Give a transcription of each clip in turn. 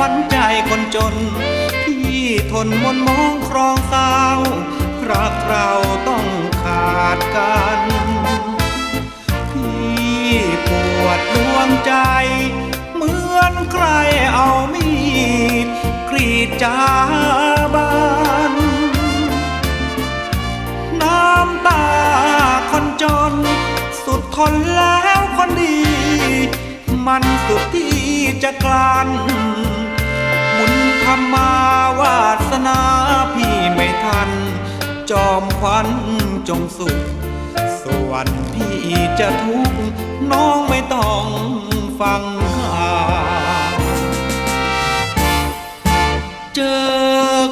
ควันพี่ทนมนมองครองสาวรักเราต้องขาดกัน พี่ปวดดวงใจ เหมือนใครเอามีดกรีดจาบานน้ำตาคนจน สุดทนแล้วคนดี มันสุดที่จะกลั้น บุญธรมาวาสนาพี่ไม่ทัน จอมขวัญจงสุข ส่วนพี่จะทุกข์น้องไม่ต้องฟังข่าวเจอ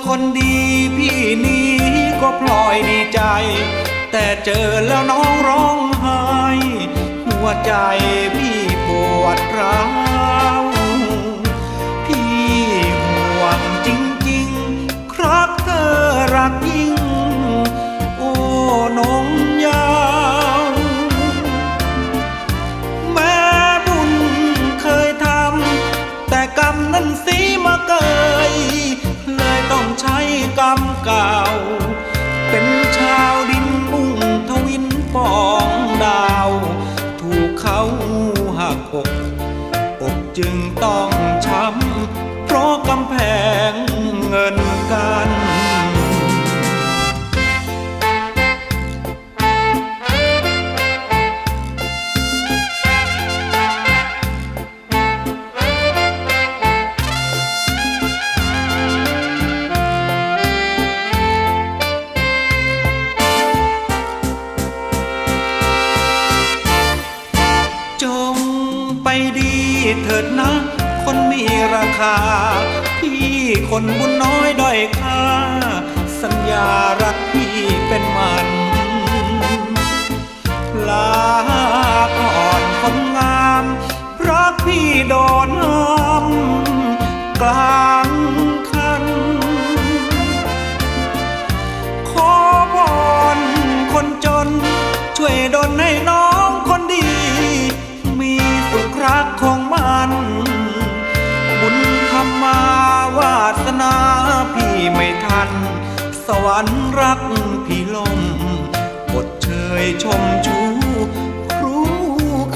คนดีพี่นี้ก็พลอยดีใจ แต่เจอแล้วน้องร้องไห้ หัวใจพี่ จึงต้องช้ำเพราะกำ เถิดนะ คนมีราคา พี่คนบุญน้อยด้อยค่า สัญญารักพี่เป็นมันลาก่อนคนงามรักพี่โดนห้ามกลา ไม่ทัน สวรรค์รักพี่ลมบทเชยชมชู ครู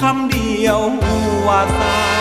คำเดียวว่าสา